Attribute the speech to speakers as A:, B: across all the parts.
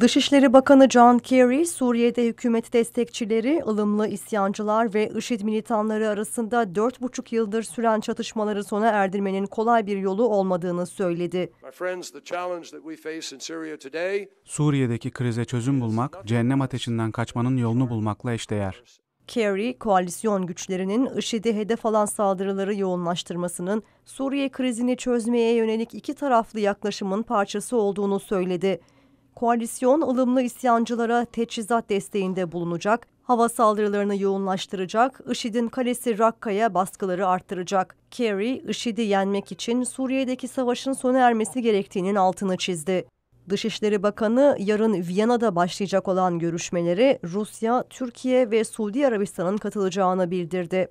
A: Dışişleri Bakanı John Kerry, Suriye'de hükümet destekçileri, ılımlı isyancılar ve IŞİD militanları arasında 4,5 yıldır süren çatışmaları sona erdirmenin kolay bir yolu olmadığını söyledi.
B: Suriye'deki krize çözüm bulmak, cehennem ateşinden kaçmanın yolunu bulmakla eşdeğer.
A: Kerry, koalisyon güçlerinin IŞİD'e hedef alan saldırıları yoğunlaştırmasının Suriye krizini çözmeye yönelik iki taraflı yaklaşımın parçası olduğunu söyledi. Koalisyon ılımlı isyancılara teçhizat desteğinde bulunacak, hava saldırılarını yoğunlaştıracak, IŞİD'in kalesi Rakka'ya baskıları arttıracak. Kerry, IŞİD'i yenmek için Suriye'deki savaşın sona ermesi gerektiğinin altını çizdi. Dışişleri Bakanı yarın Viyana'da başlayacak olan görüşmeleri Rusya, Türkiye ve Suudi Arabistan'ın katılacağını bildirdi.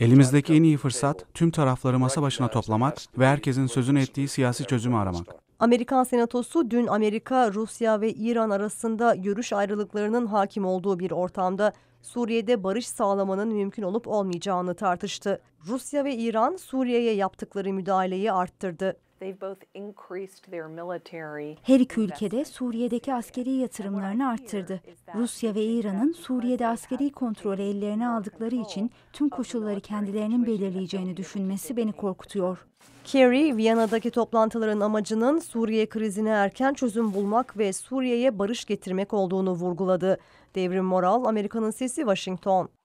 B: Elimizdeki en iyi fırsat tüm tarafları masa başına toplamak ve herkesin sözünü ettiği siyasi çözümü aramak.
A: Amerikan Senatosu dün Amerika, Rusya ve İran arasında görüş ayrılıklarının hakim olduğu bir ortamda Suriye'de barış sağlamanın mümkün olup olmayacağını tartıştı. Rusya ve İran Suriye'ye yaptıkları müdahaleyi arttırdı.
C: They've both increased their military
D: Her iki ülkede Suriye'deki askeri yatırımlarını arttırdı. Rusya ve İran'ın Suriye'de askeri kontrolü ellerine aldıkları için tüm koşulları kendilerinin belirleyeceğini düşünmesi beni korkutuyor.
A: Kerry, Viyana'daki toplantıların amacının Suriye krizine erken çözüm bulmak ve Suriye'ye barış getirmek olduğunu vurguladı. Devrim Moral, Amerika'nın Sesi, Washington.